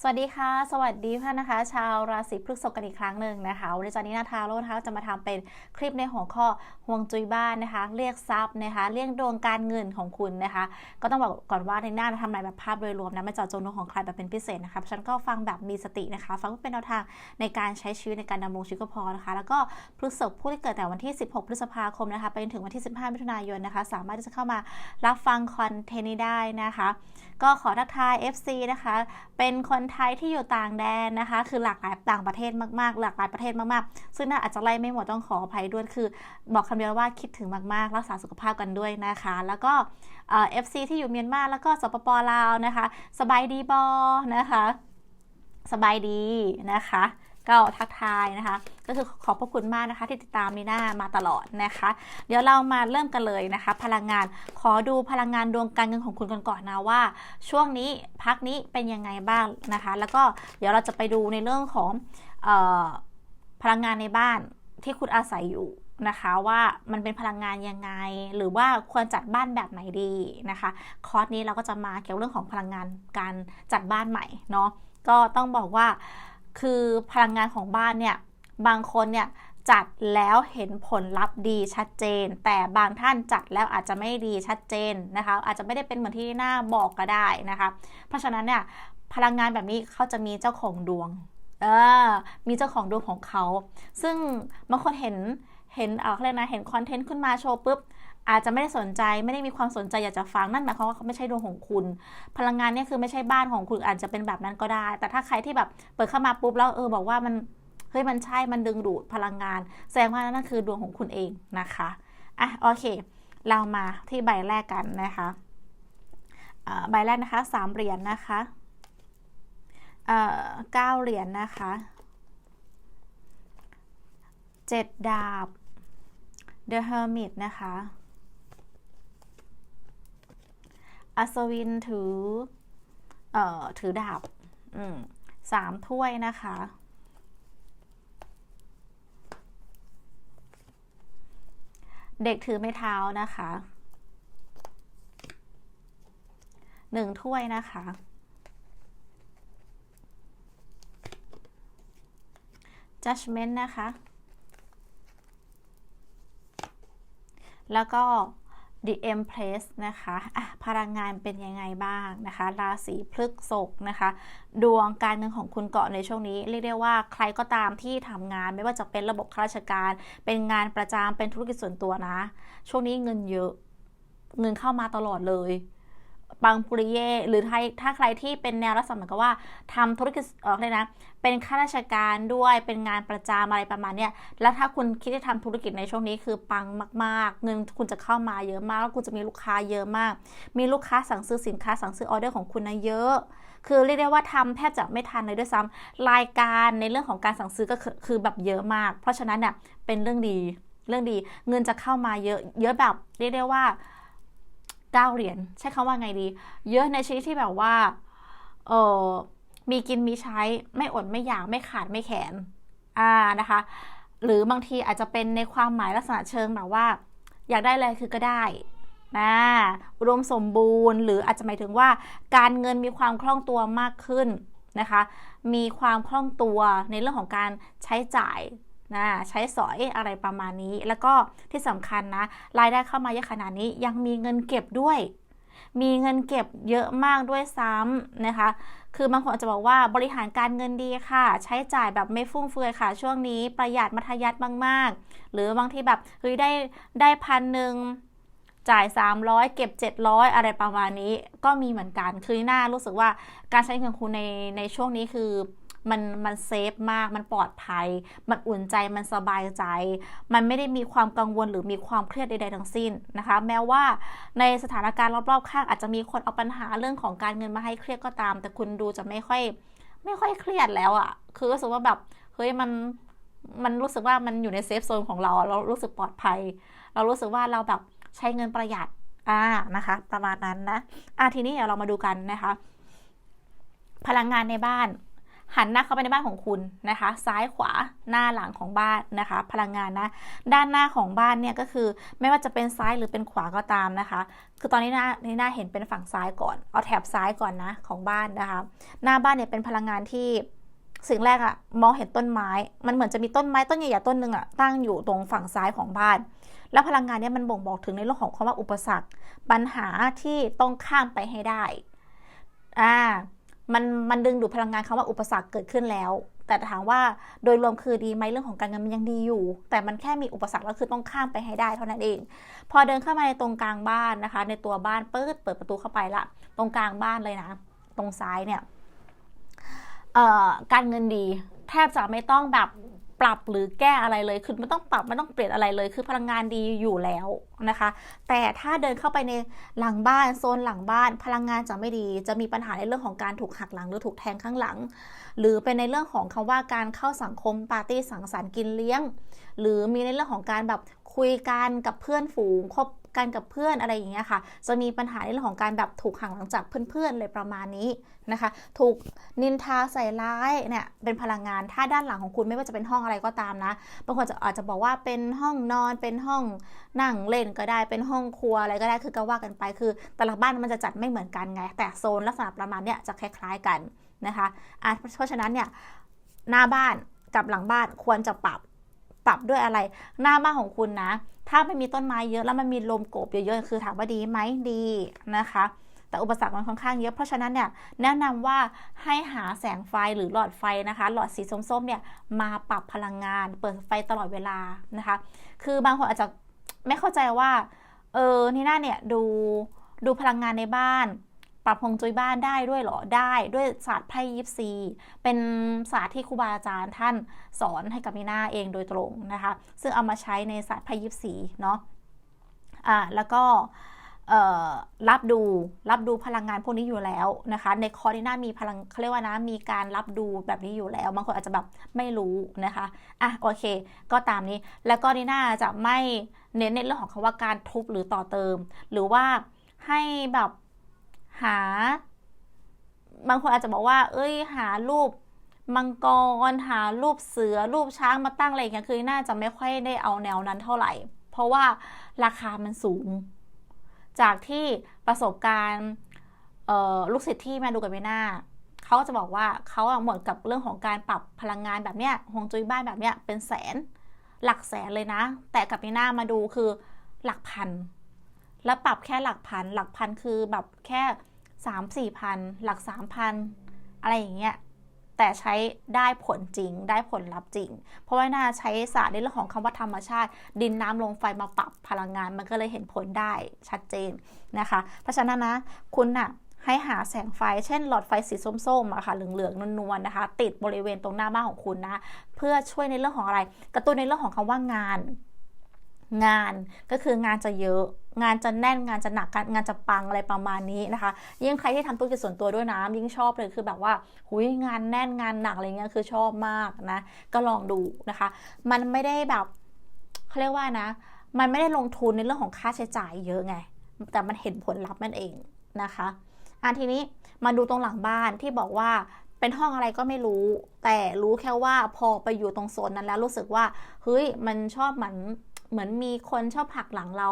สวัสดีค่ะ สวัสดีเพื่อนนะคะ ชาวราศีพฤษภกันอีกครั้งหนึ่งนะคะวันนี้จานี้นาทาโรจน์นะคะจะมาทำเป็นคลิปในหัวข้อห่วงจุยบ้านนะคะ เรียกทรัพย์นะคะ เรียกดวงการเงินของคุณนะคะ ก็ต้องบอกก่อนว่าในหน้าเราทำนายแบบภาพโดยรวมนะไม่เจาะจงดวงของใครแบบเป็นพิเศษนะคะฉันก็ฟังแบบมีสตินะคะ ฟังเพื่อเป็นแนวทางในการใช้ชีวิตในการดำรงชีวิตก็พอนะคะ แล้วก็พฤษภผู้ที่เกิดแต่วันที่ 16 พฤษภาคมนะคะไปจนถึงวันที่ 15 มิถุนายนนะคะ สามารถที่จะเข้ามารับฟังคอนเทนต์นี้ได้นะคะ ก็ขอทักทาย FC นะคะ เป็นคนไทยที่อยู่ต่างแดนนะคะ คือหลากหลายต่างประเทศมากๆ หลากหลายประเทศมากๆ ซึ่งน่าอาจจะไล่ไม่หมดต้องขออภัยด้วยคือ บอกคำเดียวว่าคิดถึงมากๆ รักษาสุขภาพกันด้วยนะคะ แล้วก็เอฟซีที่อยู่เมียนมาแล้วก็สปปลาวนะคะ สบายดีบอนะคะ สบายดีนะคะ ก็ทักทายนะคะ ก็คือขอบพระคุณมากนะคะ ที่ติดตามนีน่ามาตลอดนะคะ เดี๋ยวเรามาเริ่มกันเลยนะคะ พลังงานขอดูพลังงานดวงการเงินของคุณกันก่อนนะว่า ช่วงนี้พักนี้เป็นยังไงบ้างนะคะ แล้วก็เดี๋ยวเราจะไปดูในเรื่องของออพลังงานในบ้านที่คุณอาศัยอยู่นะคะว่ามันเป็นพลังงานยังไง หรือว่าควรจัดบ้านแบบไหนดีนะคะ คอร์สนี้เราก็จะมาเกี่ยวเรื่องของพลังงานการจัดบ้านใหม่เนาะก็ต้องบอกว่า คือพลังงานของบ้านเนี่ยบางคนเนี่ยจัดแล้วเห็นผลลัพธ์ดีชัดเจน แต่บางท่านจัดแล้วอาจจะไม่ดีชัดเจนนะคะ อาจจะไม่ได้เป็นเหมือนที่หน้าบอกก็ได้นะคะ เพราะฉะนั้นเนี่ยพลังงานแบบนี้เขาจะมีเจ้าของดวงเออมีเจ้าของดวงของเขา ซึ่งบางคนเห็นเห็นเอออะไรนะเห็นคอนเทนต์ขึ้นมาโชว์ปุ๊บ อาจจะไม่ได้สนใจไม่ได้มีความสนใจอยากจะฟังนั่นหมายความว่าเขาไม่ใช่ดวงของคุณ พลังงานเนี่ยคือไม่ใช่บ้านของคุณอาจจะเป็นแบบนั้นก็ได้ แต่ถ้าใครที่แบบเปิดเข้ามาปุ๊บแล้วเออบอกว่ามันเฮ้ยมันใช่มันดึงดูดพลังงาน แสดงว่านั่นคือดวงของคุณเองนะคะอะโอเค เรามาที่ใบแรกกันนะคะใบแรกนะคะสามเหรียญนนะคะเก้าเหรียญนนะคะเจ็ดดาบ The Hermit นะคะ อัศวินถือเอ่อถือดาบสามถ้วยนะคะ เด็กถือไม้เท้านะคะหนึ่งถ้วยนะคะ judgment นะคะ แล้วก็ The Empress นะคะะพลังงานเป็นยังไงบ้างนะคะ ราศีพฤษภนะคะ ดวงการเงินของคุณเกาะในช่วงนี้ เรียกได้ว่าใครก็ตามที่ทำงาน ไม่ว่าจะเป็นระบบข้าราชการ เป็นงานประจำเป็นธุรกิจส่วนตัวนะ ช่วงนี้เงินเยอะ เงินเข้ามาตลอดเลย บางปุริเย่หรือถ้าใครที่เป็นแนวรัศมีก็ว่าทำธุรกิจเออเลยนะ เป็นข้าราชการด้วยเป็นงานประจำอะไรประมาณเนี้ยแล้วถ้าคุณคิดจะทำธุรกิจในช่วงนี้คือปังมาก ๆ เงินคุณจะเข้ามาเยอะมาก แล้วคุณจะมีลูกค้าเยอะมาก มีลูกค้าสั่งซื้อสินค้าสั่งซื้อออเดอร์ของคุณนะเยอะ คือเรียกได้ว่าทำแทบจะไม่ทันเลยด้วยซ้ำรายการในเรื่องของการสั่งซื้อก็คือแบบเยอะมาก เพราะฉะนั้นเนี่ยเป็นเรื่องดีเรื่องดีเงินจะเข้ามาเยอะเยอะแบบเรียกได้ว่า 9 เหรียญใช้คำว่าไงดี เยอะในชีวิตที่แบบว่าเออมีกินมีใช้ไม่อดไม่อยากไม่ขาดไม่แขนอ่านะคะ หรือบางทีอาจจะเป็นในความหมายลักษณะเชิงแบบว่า อยากได้อะไรคือก็ได้นะรวมสมบูรณ์ หรืออาจจะหมายถึงว่าการเงินมีความคล่องตัวมากขึ้นนะคะ มีความคล่องตัวในเรื่องของการใช้จ่าย นะใช้สอยอะไรประมาณนี้ แล้วก็ที่สำคัญนะรายได้เข้ามาเยอะขนาดนี้ยังมีเงินเก็บด้วย มีเงินเก็บเยอะมากด้วยซ้ำนะคะ คือบางคนอาจจะบอกว่าบริหารการเงินดีค่ะ ใช้จ่ายแบบไม่ฟุ่มเฟือยค่ะ ช่วงนี้ประหยัดมัธยัติมาก ๆ หรือบางทีแบบเฮ้ยได้ได้พันหนึ่งจ่าย 300 เก็บ 700 อะไรประมาณนี้ก็มีเหมือนกัน คือหน่ารู้สึกว่าการใช้เงินคุณในในช่วงนี้คือ มันมันเซฟมาก มันปลอดภัย มันอุ่นใจ มันสบายใจ มันไม่ได้มีความกังวลหรือมีความเครียดใด ๆ ทั้งสิ้นนะคะ แม้ว่าในสถานการณ์รอบๆข้างอาจจะมีคนเอาปัญหาเรื่องของการเงินมาให้เครียดก็ตาม แต่คุณดูจะไม่ค่อย ไม่ค่อยเครียดแล้วอะ่ะ คือรู้สึกว่าแบบเฮ้ยมันมันรู้สึกว่ามันอยู่ในเซฟโซนของเรา เรารู้สึกปลอดภัย เรารู้สึกว่าเราแบบใช้เงินประหยัดอ่านะคะ ประมาณนั้นนะอะทีนี้เดี๋ยวเรามาดูกันนะคะ พลังงานในบ้าน หันหน้าเข้าไปในบ้านของคุณนะคะ ซ้ายขวาหน้าหลังของบ้านนะคะ พลังงานนะ ด้านหน้าของบ้านเนี่ยก็คือไม่ว่าจะเป็นซ้ายหรือเป็นขวาก็ตามนะคะ คือตอนนี้หน้าในหน้าเห็นเป็นฝั่งซ้ายก่อน เอาแถบซ้ายก่อนนะของบ้านนะคะ หน้าบ้านเนี่ยเป็นพลังงานที่สิ่งแรกอะมองเห็นต้นไม้ มันเหมือนจะมีต้นไม้ต้นใหญ่ๆต้นหนึ่งอะตั้งอยู่ตรงฝั่งซ้ายของบ้าน แล้วพลังงานเนี่ยมันบ่งบอกถึงในเรื่องของคำว่าอุปสรรค ปัญหาที่ต้องข้ามไปให้ได้ อ่า มันมันดึงดูดพลังงานคำว่าอุปสรรคเกิดขึ้นแล้ว แต่ถามว่าโดยรวมคือดีไหมเรื่องของการเงินมันยังดีอยู่ แต่มันแค่มีอุปสรรคแล้วคือต้องข้ามไปให้ได้เท่านั้นเอง พอเดินเข้ามาในตรงกลางบ้านนะคะ ในตัวบ้านเปิดเปิดประตูเข้าไปละ ตรงกลางบ้านเลยนะ ตรงซ้ายเนี่ยเอ่อการเงินดี แทบจะไม่ต้องแบบ ปรับหรือแก้อะไรเลย คือไม่ต้องปรับไม่ต้องเปลี่ยนอะไรเลย คือพลังงานดีอยู่แล้วนะคะ แต่ถ้าเดินเข้าไปในหลังบ้านโซนหลังบ้าน พลังงานจะไม่ดี จะมีปัญหาในเรื่องของการถูกหักหลังหรือถูกแทงข้างหลัง หรือเป็นในเรื่องของคำว่าการเข้าสังคมปาร์ตี้สังสรรค์กินเลี้ยง หรือมีในเรื่องของการแบบคุยกันกับเพื่อนฝูงคบ กันกับเพื่อนอะไรอย่างเงี้ยค่ะ จะมีปัญหาในเรื่องของการแบบถูกหักหลังจากเพื่อนๆเลยประมาณนี้นะคะ ถูกนินทาใส่ร้ายเนี่ยเป็นพลังงานถ้าด้านหลังของคุณไม่ว่าจะเป็นห้องอะไรก็ตามนะบางคนจะอาจจะบอกว่าเป็นห้องนอนเป็นห้องนั่งเล่นก็ได้เป็นห้องครัวอะไรก็ได้คือก็ว่ากันไปคือแต่ละบ้านมันจะจัดไม่เหมือนกันไง แต่โซนลักษณะประมาณเนี้ยจะคล้ายๆกันนะคะะเพราะฉะนั้นเนี่ยหน้าบ้านกับหลังบ้านควรจะปรับ ปรับด้วยอะไร หน้าบ้านของคุณนะ ถ้าไม่มีต้นไม้เยอะแล้วมันมีลมโกบเยอะๆคือถามว่าดีไหมดีนะคะ แต่อุปสรรคมันค่อนข้างเยอะเพราะฉะนั้นเนี่ยแนะนำว่าให้หาแสงไฟหรือหลอดไฟนะคะ หลอดสีส้มๆเนี่ยมาปรับพลังงาน เปิดไฟตลอดเวลานะคะ คือบางคนอาจจะไม่เข้าใจว่าเออนี่น่าเนี่ยดูดูพลังงานในบ้าน ปรับฮงจุ้ยบ้านได้ด้วยเหรอได้ด้วยศาสตร์ไพ่ยิปซี เป็นศาสตร์ที่ครูบาอาจารย์ท่านสอนให้กับมีนาเองโดยตรงนะคะ ซึ่งเอามาใช้ในศาสตร์ไพ่ยิปซีเนาะอ่าแล้วก็รับดูรับดูพลังงานพวกนี้อยู่แล้วนะคะ ในคอร์ดินามีพลังเขาเรียกว่านะมีการรับดูแบบนี้อยู่แล้วบางคนอาจจะแบบไม่รู้นะคะอะโอเค ก็ตามนี้แล้วก็นีน่าจะไม่เน้นในเรื่องของคำว่าการทุบหรือต่อเติม หรือว่าให้แบบ หา บางคนอาจจะบอกว่า เอ้ย หารูปมังกรหารูปเสือรูปช้างมาตั้งอะไรอย่างเงี้ยคือน่าจะไม่ค่อยได้เอาแนวนั้นเท่าไหร่ เพราะว่าราคามันสูง จากที่ประสบการณ์ลูกศิษย์ที่มาดูกับเมน่าเขาก็จะบอกว่าเขาหมดกับเรื่องของการปรับพลังงานแบบเนี้ยฮวงจุ้ยบ้านแบบเนี้ยเป็นแสน หลักแสนเลยนะ แต่กับเมน่ามาดูคือหลักพัน แล้วปรับแค่หลักพัน หลักพันคือแบบแค่สามสี่พันหลักสามพันอะไรอย่างเงี้ยแต่ใช้ได้ผลจริงได้ผลลัพธ์จริง เพราะว่าน่าใช้ศาสตร์ในเรื่องของคำว่าธรรมชาติ ดินน้ำลมไฟมาปรับพลังงาน มันก็เลยเห็นผลได้ชัดเจนนะคะ เพราะฉะนั้นนะคุณนะ่ะให้หาแสงไฟ เช่น หลอดไฟสีส้มๆอะค่ะ เหลืองๆนวลๆนะคะ ติดบริเวณตรงหน้าบ้านของคุณนะ เพื่อช่วยในเรื่องของอะไร กระตุ้นในเรื่องของคำว่างาน งานก็คืองานจะเยอะ งานจะแน่นงานจะหนักงานจะปังอะไรประมาณนี้นะคะยิ่งใครที่ทำธุรกิจส่วนตัวด้วยนะยิ่งชอบเลยคือแบบว่าหุยงานแน่นงานหนักอะไรเงี้ยคือชอบมากนะ ก็ลองดูนะคะ มันไม่ได้แบบเขาเรียกว่านะ มันไม่ได้ลงทุนในเรื่องของค่าใช้จ่ายเยอะไง แต่มันเห็นผลลัพธ์นั่นเองนะคะอันทีนี้มาดูตรงหลังบ้านที่บอกว่าเป็นห้องอะไรก็ไม่รู้ แต่รู้แค่ว่าพอไปอยู่ตรงโซนนั้นแล้วรู้สึกว่าเฮ้ยมันชอบเหมือน เหมือนมีคนชอบผักหลังเรา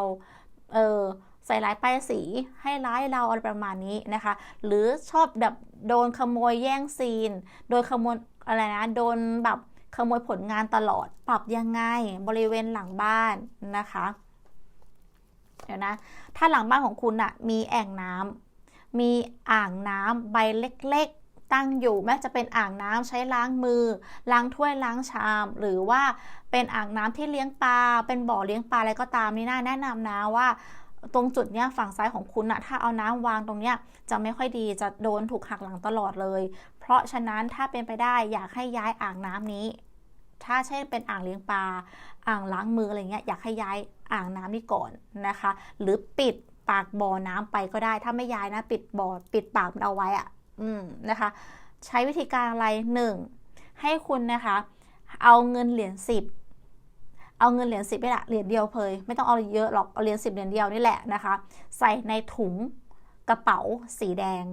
เออใส่ร้ายป้ายสีให้ร้ายเราอะไรประมาณนี้นะคะ หรือชอบแบบโดนขโมยแย่งซีน โดนขโมยอะไรนะ โดนแบบขโมยผลงานตลอด ปรับยังไงบริเวณหลังบ้านนะคะ เดี๋ยวนะ ถ้าหลังบ้านของคุณอะมีแอ่งน้ำมีอ่างน้ำใบเล็ก ตั้งอยู่แม้จะเป็นอ่างน้ำใช้ล้างมือ ล้างถ้วยล้างชาม หรือว่าเป็นอ่างน้ำที่เลี้ยงปลา เป็นบ่อเลี้ยงปลาอะไรก็ตามนี่น่าแนะนำนะว่าตรงจุดเนี้ยฝั่งซ้ายของคุณนะถ้าเอาน้ำวางตรงเนี้ยจะไม่ค่อยดีจะโดนถูกหักหลังตลอดเลย เพราะฉะนั้นถ้าเป็นไปได้อยากให้ย้ายอ่างน้ำนี้ ถ้าใช่เป็นอ่างเลี้ยงปลา อ่างล้างมืออะไรเงี้ยอยากให้ย้ายอ่างน้ำนี้ก่อนนะคะ หรือปิดปากบ่อน้ำไปก็ได้ ถ้าไม่ย้ายนะ ปิดบ่อปิดปากมันเอาไว้อะ อืมนะคะ ใช้วิธีการอะไรหนึ่งให้คุณนะคะ เอาเงินเหรียญสิบเอาเงินเหรียญสิบไปละเหรียญเดียวเพยไม่ต้องเอาเยอะหรอกเอาเหรียญสิบเหรียญเดียวนี่แหละนะคะ ใส่ในถุงกระเป๋าสีแดง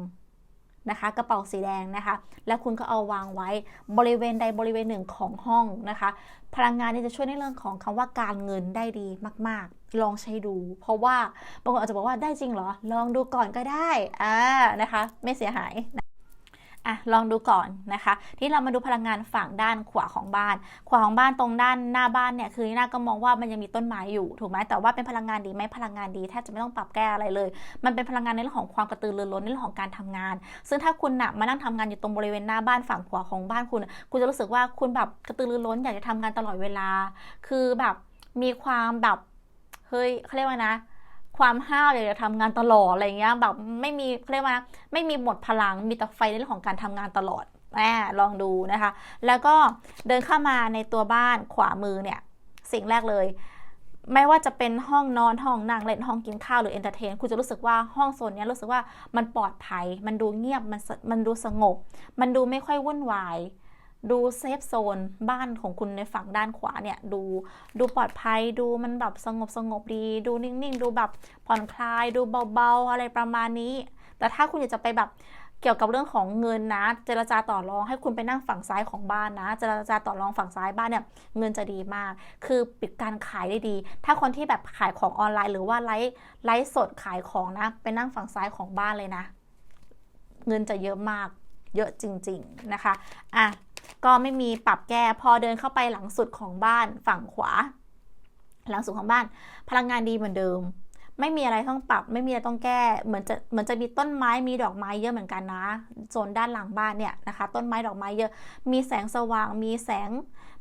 นะคะ กระเป๋าสีแดงนะคะ แล้วคุณก็เอาวางไว้บริเวณใดบริเวณหนึ่งของห้องนะคะ พลังงานนี้จะช่วยในเรื่องของคำว่าการเงินได้ดีมาก ๆ ลองใช้ดู เพราะว่าบางคนอาจจะบอกว่าได้จริงเหรอ ลองดูก่อนก็ได้อ่านะคะ ไม่เสียหาย อะลองดูก่อนนะคะ ที่เรามาดูพลังงานฝั่งด้านขวาของบ้าน ขวาของบ้านตรงด้านหน้าบ้านเนี่ยคือนีน่าก็มองว่ามันยังมีต้นไม้อยู่ถูกไหมแต่ว่าเป็นพลังงานดีไหมพลังงานดีแทบจะไม่ต้องปรับแก้อะไรเลย มันเป็นพลังงานในเรื่องของความกระตือรือร้นในเรื่องของการทำงาน ซึ่งถ้าคุณหนักมานั่งทำงานอยู่ตรงบริเวณหน้าบ้านฝั่งขวาของบ้านคุณ คุณจะรู้สึกว่าคุณแบบกระตือรือร้นอยากจะทำงานตลอดเวลา คือแบบมีความแบบเฮ้ยเขาเรียกว่านะ ความห้าวอยากจะทำงานตลอดอะไรเงี้ยแบบไม่มีเรียกว่าไม่มีหมดพลังมีแต่ไฟในเรื่องของการทำงานตลอดแหมลองดูนะคะ แล้วก็เดินเข้ามาในตัวบ้านขวามือเนี่ย สิ่งแรกเลย ไม่ว่าจะเป็นห้องนอนห้องนั่งเล่นห้องกินข้าวหรือเอนเตอร์เทน คุณจะรู้สึกว่าห้องโซนเนี้ยรู้สึกว่ามันปลอดภัย มันดูเงียบมันมันดูสงบ มันดูไม่ค่อยวุ่นวาย ดูเซฟโซนบ้านของคุณในฝั่งด้านขวาเนี่ยดูดูปลอดภัยดูมันแบบสงบสงบดี ดูนิ่งๆ ดูแบบผ่อนคลาย ดูเบาๆ อะไรประมาณนี้ แต่ถ้าคุณอยากจะไปแบบเกี่ยวกับเรื่องของเงินนะ เจรจาต่อรองให้คุณไปนั่งฝั่งซ้ายของบ้านนะ เจรจาต่อรองฝั่งซ้ายบ้านเนี่ยเงินจะดีมาก คือปิดการขายได้ดี ถ้าคนที่แบบขายของออนไลน์ หรือว่าไลฟ์ไลฟ์สดขายของนะ ไปนั่งฝั่งซ้ายของบ้านเลยนะ เงินจะเยอะมาก เยอะจริง ๆนะคะ อะ ก็ไม่มีปรับแก้พอเดินเข้าไปหลังสุดของบ้านฝั่งขวา หลังสุดของบ้าน พลังงานดีเหมือนเดิม ไม่มีอะไรต้องปรับ ไม่มีอะไรต้องแก้เหมือนจะเหมือนจะมีต้นไม้มีดอกไม้เยอะเหมือนกันนะ โซนด้านหลังบ้านเนี่ยนะคะ ต้นไม้ดอกไม้เยอะ มีแสงสว่าง มีแสง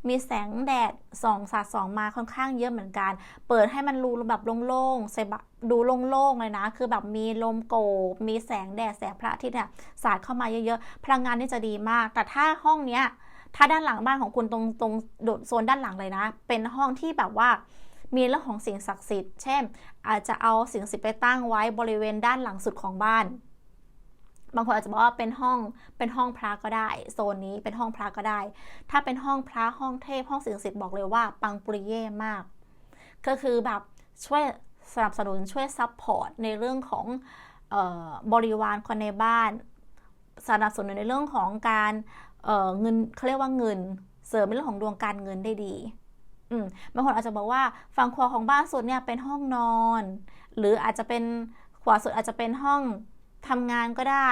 มีแสงแดดส่องสาดส่องมาค่อนข้างเยอะเหมือนกัน เปิดให้มันรูแบบโล่งๆใส่ดูโล่งๆเลยนะ คือแบบมีลมโกบมีแสงแดดแสงพระอาทิตย์เนี่ยสาดเข้ามาเยอะๆ พลังงานนี่จะดีมาก แต่ถ้าห้องเนี้ย ถ้าด้านหลังบ้านของคุณตรงตรงโซนด้านหลังเลยนะ เป็นห้องที่แบบว่ามีเรื่องของสิ่งศักดิ์สิทธิ์ เช่น อาจจะเอาสิ่งศักดิ์สิทธิ์ไปตั้งไว้บริเวณด้านหลังสุดของบ้าน บางคนอาจจะบอกว่าเป็นห้องเป็นห้องพระก็ได้ โซนนี้เป็นห้องพระก็ได้ ถ้าเป็นห้องพระห้องเทพห้องสิ่งศักดิ์สิทธิ์บอกเลยว่า ปังปริเย่มาก ก็คือแบบช่วยสนับสนุนช่วยซัพพอร์ตในเรื่องของออบริวารคนในบ้าน สนับสนุนในเรื่องของการเเงินเขาเรียกว่าเงิน เสริมในเรื่องของดวงการเงินได้ดีบางคนอาจจะบอกว่าฝั่งขวาของบ้านสุดเนี่ยเป็นห้องนอน หรืออาจจะเป็นขวาสุดอาจจะเป็นห้อง ทำงานก็ได้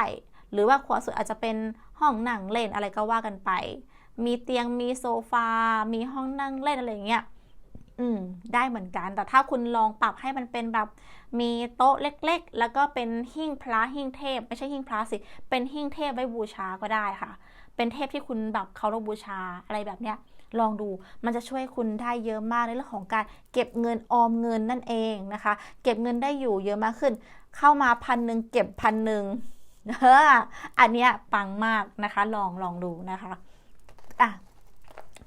หรือว่าขวาสุดอาจจะเป็นห้องนั่งเล่นอะไรก็ว่ากันไป มีเตียงมีโซฟา มีห้องนั่งเล่นอะไรอย่างเงี้ยอืมได้เหมือนกัน แต่ถ้าคุณลองปรับให้มันเป็นแบบมีโต๊ะเล็กๆ แล้วก็เป็นหิ้งพระหิ้งเทพ ไม่ใช่หิ้งพระสิ เป็นหิ้งเทพไว้บูชาก็ได้ค่ะ เป็นเทพที่คุณแบบเคารพบูชาอะไรแบบเนี้ย ลองดูมันจะช่วยคุณได้เยอะมากในเรื่องของการเก็บเงินออมเงินนั่นเองนะคะ เก็บเงินได้อยู่เยอะมากขึ้น เข้ามาพันหนึ่งเก็บพันหนึ่งเอออันเนี้ยปังมากนะคะ ลองลองดูนะคะอะ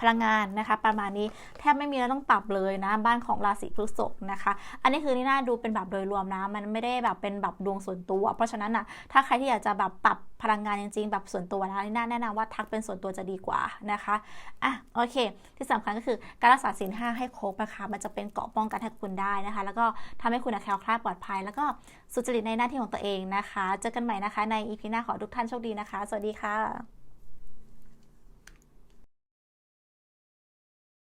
พลังงานนะคะประมาณนี้แทบไม่มีอะไรต้องปรับเลยนะบ้านของราศีพฤษภนะคะ อันนี้คือนี่น่าดูเป็นแบบโดยรวมนะ มันไม่ได้แบบเป็นแบบดวงส่วนตัว เพราะฉะนั้นอะถ้าใครที่อยากจะแบบปรับพลังงานจริงๆแบบส่วนตัวนะนี่น่าแนะนำว่าทักเป็นส่วนตัวจะดีกว่านะคะอะโอเค ที่สำคัญก็คือการรักษาศีลห้าให้ครบนะคะมันจะเป็นเกราะป้องกันให้คุณได้นะคะ แล้วก็ทำให้คุณแคล้วคลาดปลอดภัย แล้วก็สุจริตในหน้าที่ของตัวเองนะคะ เจอกันใหม่นะคะในอีพีหน้าขอทุกท่านโชคดีนะคะ สวัสดีค่ะ